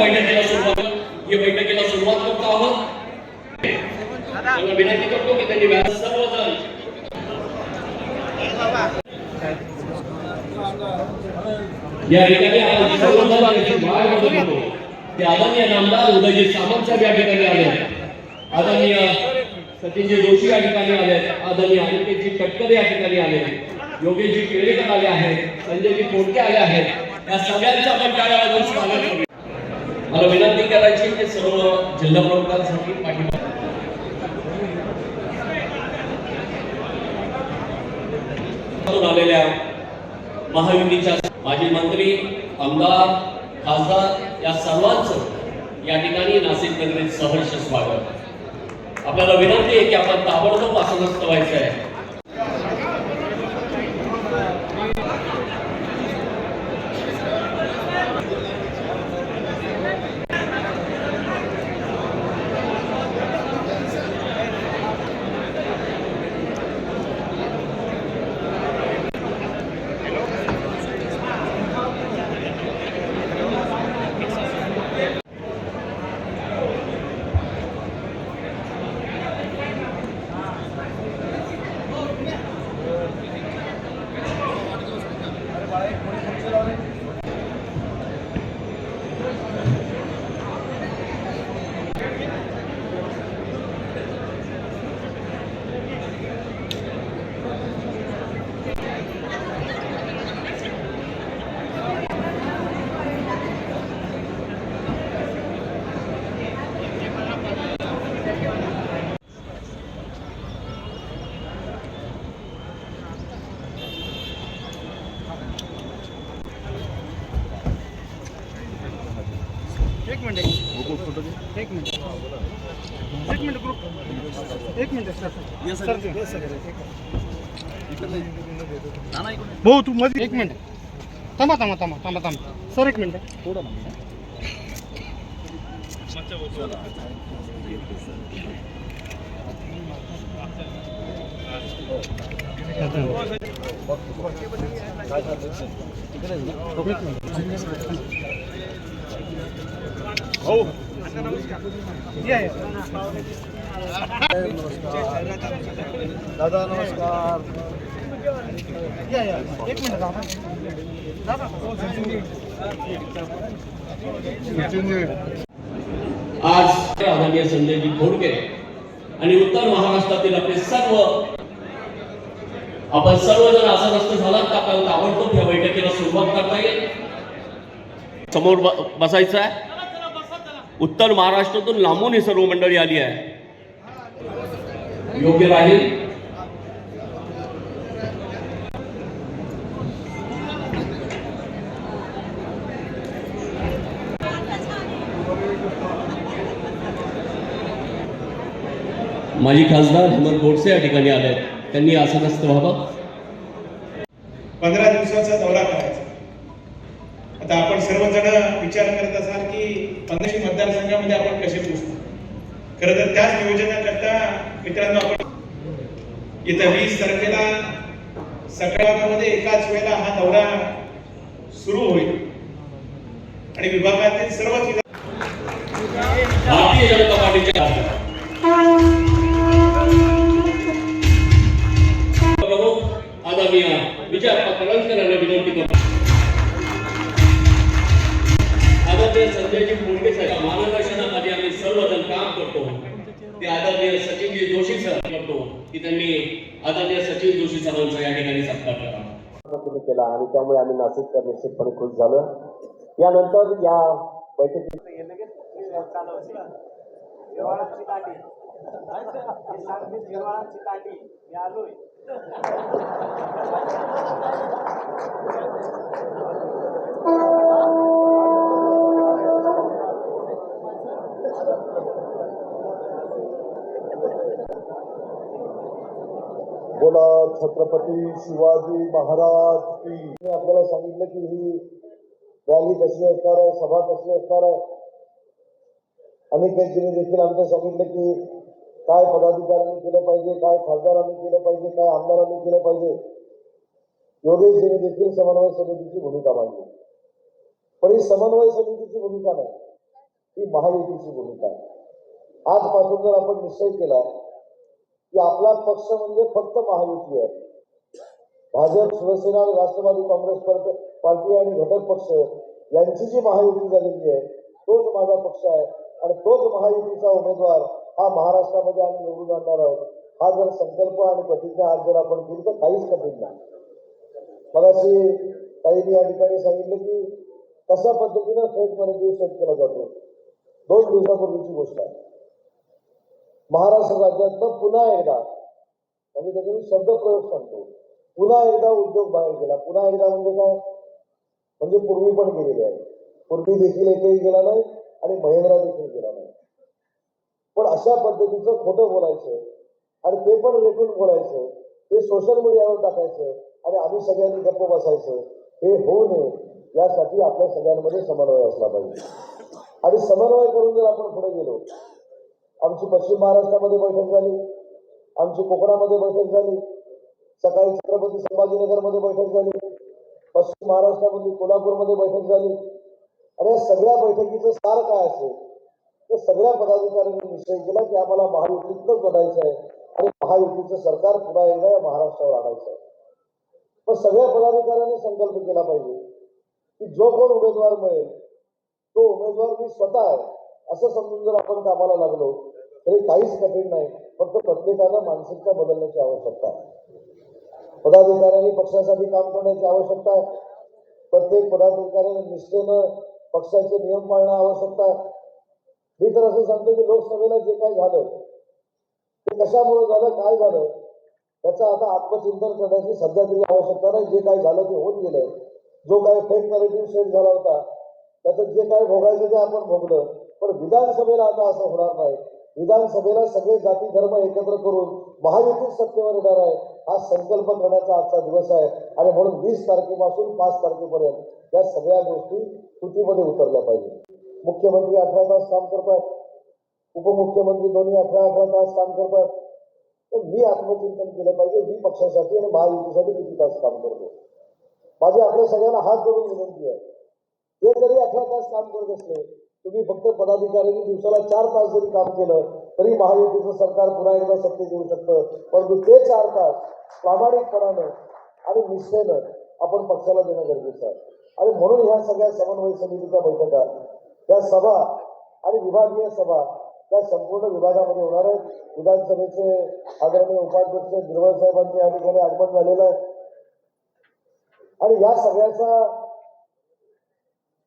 बैठकीला सुरुवात. या आहोत. विनंती करतो की त्यांनी व्यास सर्वजण या ठिकाणी आपण सर्वजण माळ बघत ते आदरणीय नामदार उदयजी सामंत या ठिकाणी आले आदरणीय सचिनजी जोशी या ठिकाणी आले आदरणीय अनिकेतजी तटकरे या ठिकाणी आले योगेशजी केळेकर आले आहेत. संजयजी कोटके आले आहेत. या सगळ्यांचं आपण काय स्वागत करू मला विनंती करायची की सर्व जिल्हा प्रमुखांसाठी पाठिंबा आलेल्या महायुतीच्या माजी मंत्री आमदार खासदार या सर्वांचं या ठिकाणी नाशिक नगरीत सहर्ष स्वागत. आपल्याला विनंती आहे की आपण ताबडतोब आसनस्थ व्हायचं आहे. एक मिनिट एक मिनिट ग्रुप एक मिनिट सर सर सर भाऊ तू मध्ये एक मिनिट थांबा थांबा थांबा थांबा थांबा सर एक मिनिट या या दादा नमस्कार आज आदरणीय संजयजी घोडके आणि उत्तर महाराष्ट्रातील आपले सर्व आपण सर्वजण असं आसनस्थ झालात का? आपल्याला ताबडतोब या बैठकीला सुरुवात करता येईल. समोर बसायचं आहे. उत्तर महाराष्ट्रातून लांबून ही सर्व मंडळी आली आहे. योग्य राहील? माजी खासदार हेमंत गोडसे या ठिकाणी आले आहेत. त्यांनी आसनस्थ व्हावं पंधरा दिवसाचा दौरा करायचा आता आपण सर्वजण विचार करत असाल की पंधराशे मतदारसंघामध्ये आपण कसे पोहोचतो? खरं तर त्याच नियोजनाकरता मित्रांनो आपण येत्या वीस तारखेला सकाळमध्ये एकाच वेळेला हा दौरा सुरू होईल. आणि विभागातील सर्वच भारतीय जनता पार्टीच्या आदरणीय संजयजी मुंडे साहेब मार्गदर्शनामध्ये आम्ही सर्वजण काम करतो. ते आदरणीय सचिनजी जोशी सर करतो की त्यांनी आदरणीय सचिन जोशी सरांचा या ठिकाणी सत्कार करा तुम्ही केला आणि त्यामुळे आम्ही नाशिककर निश्चितपणे खुश झालो. यानंतर या बैठकीत बोला छत्रपती शिवाजी महाराज की. मी आपल्याला सांगितलं की ही रॅली कशी असणार आहे सभा कशी असणार आहे? अनेकांनी देखील आमचं सांगितलं की काय पदाधिकाऱ्यांनी केलं पाहिजे काय खासदारांनी केलं पाहिजे काय आमदारांनी केलं पाहिजे. योगेशजीने देखील समन्वय समितीची भूमिका मांडली. पण ही समन्वय समितीची भूमिका नाही. ही महायुतीची भूमिका आहे. आजपासून जर आपण निश्चय केला की आपला पक्ष म्हणजे फक्त महायुती आहे. भाजप शिवसेना आणि राष्ट्रवादी काँग्रेस पार्टी आणि घटक पक्ष यांची जी महायुती झालेली आहे तोच माझा पक्ष आहे. आणि तोच महायुतीचा उमेदवार हा महाराष्ट्रामध्ये आम्ही निवडून आणणार आहोत. हा जर संकल्प आणि प्रतिज्ञा आज जर आपण केली तर काहीच कठीण नाही. मगाशी काहींनी या ठिकाणी सांगितलं की कशा पद्धतीनं फेक मराठी सेट केला जातो? दोन दिवसापूर्वीची गोष्ट आहे. महाराष्ट्र राज्यातनं पुन्हा एकदा म्हणजे त्याचे मी शब्द प्रयोग सांगतो. पुन्हा एकदा उद्योग बाहेर गेला. पुन्हा एकदा म्हणजे काय? म्हणजे पूर्वी पण गेलेले आहे पूर्वी देखील एकही गेला नाही आणि महेंद्रा देखील गेला नाही. पण अशा पद्धतीचं खोटं बोलायचं आणि ते पण रेटून बोलायचं ते सोशल मीडियावर टाकायचं आणि आम्ही सगळ्यांनी गप्प बसायचं हे होऊ नये यासाठी आपल्या सगळ्यांमध्ये समन्वय असला पाहिजे. आणि समन्वय करून जर आपण पुढे गेलो आमची पश्चिम महाराष्ट्रामध्ये बैठक झाली आमची कोकणामध्ये बैठक झाली सकाळी छत्रपती संभाजीनगरमध्ये बैठक झाली पश्चिम महाराष्ट्रामध्ये कोल्हापूरमध्ये बैठक झाली. आणि या सगळ्या बैठकीचं सार काय असेल? तर सगळ्या पदाधिकाऱ्यांनी निश्चय केला की आम्हाला महायुतीतच लढायचं आहे आणि महायुतीचं सरकार पुन्हा एकदा या महाराष्ट्रावर आणायचं आहे. पण सगळ्या पदाधिकाऱ्यांनी संकल्प केला पाहिजे की जो कोण उमेदवार मिळेल तो उमेदवार मी स्वतः आहे. असं समजून जर आपण कामाला लागलो तरी काहीच कठीण नाही. फक्त प्रत्येकाला मानसिकता बदलण्याची आवश्यकता आहे. पदाधिकाऱ्यांनी पक्षासाठी काम करण्याची आवश्यकता आहे. प्रत्येक पदाधिकाऱ्याने निष्ठेनं पक्षाचे नियम पाळणं आवश्यकता आहे. मी तर असं सांगतो की लोकसभेला जे काय झालं ते कशामुळे झालं काय झालं त्याचं आता आत्मचिंतन करण्याची सध्या तरी आवश्यकता नाही. जे काय झालं ते होत गेलंय. जो काही फेक नरेटिव्ह सेट झाला होता त्याचं जे काय भोगायचं ते आपण भोगलं पण विधानसभेला आता असं होणार नाही. विधानसभेला सगळे जाती धर्म एकत्र करून महायुतीच सत्तेवर येणार आहे. हा संकल्प करण्याचा आजचा दिवस आहे. आणि म्हणून वीस तारखेपासून पाच तारखेपर्यंत या सगळ्या गोष्टी कृतीमध्ये उतरल्या पाहिजे मुख्यमंत्री अठरा तास काम करतात. उपमुख्यमंत्री दोन्ही अठरा अठरा तास काम करतात. तर मी आत्मचिंतन केलं पाहिजे. मी पक्षासाठी आणि महायुतीसाठी किती तास काम करतो? माझी आपल्या सगळ्यांना हात जोडून विनंती आहे. हे जरी अठरा तास काम करत असले तुम्ही फक्त पदाधिकाऱ्यांनी दिवसाला चार तास जरी काम केलं तरी महायुतीचं सरकार पुन्हा एकदा सत्तेत येऊ शकतं. परंतु ते चार तास प्रामाणिकपणानं आणि निश्चयनं आपण पक्षाला देणं गरजेचं आहे. आणि म्हणून ह्या सगळ्या समन्वय समितीच्या बैठका त्या सभा आणि विभागीय सभा त्या संपूर्ण विभागामध्ये होणार आहेत. विधानसभेचे आदरणीय उपाध्यक्ष निर्मळ साहेबांचे या ठिकाणी आगमन झालेलं आहे. आणि या सगळ्याचा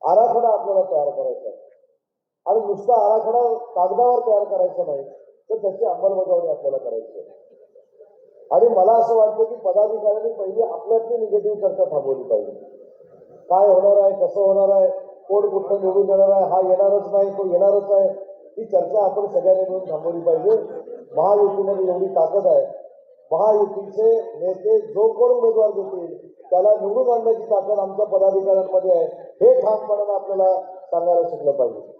आराखडा आपल्याला तयार करायचा आहे. आणि नुसता आराखडा कागदावर तयार करायचा नाही तर त्याची अंमलबजावणी आपल्याला करायची आहे. आणि मला असं वाटतं की पदाधिकाऱ्यांनी पहिली आपल्यातली निगेटिव्ह चर्चा थांबवली पाहिजे. काय होणार आहे कसं होणार आहे कोण कुठं निवडून येणार आहे हा येणारच नाही तो येणारच आहे ही चर्चा आपण सगळ्यांनी मिळून थांबवली पाहिजे. महायुतीमध्ये एवढी ताकद आहे. महायुतीचे नेते जो कोण उमेदवार देतील त्याला निवडून आणण्याची ताकद आमच्या पदाधिकाऱ्यांमध्ये आहे. हे ठामपणानं आपल्याला सांगायला शिकलं पाहिजे.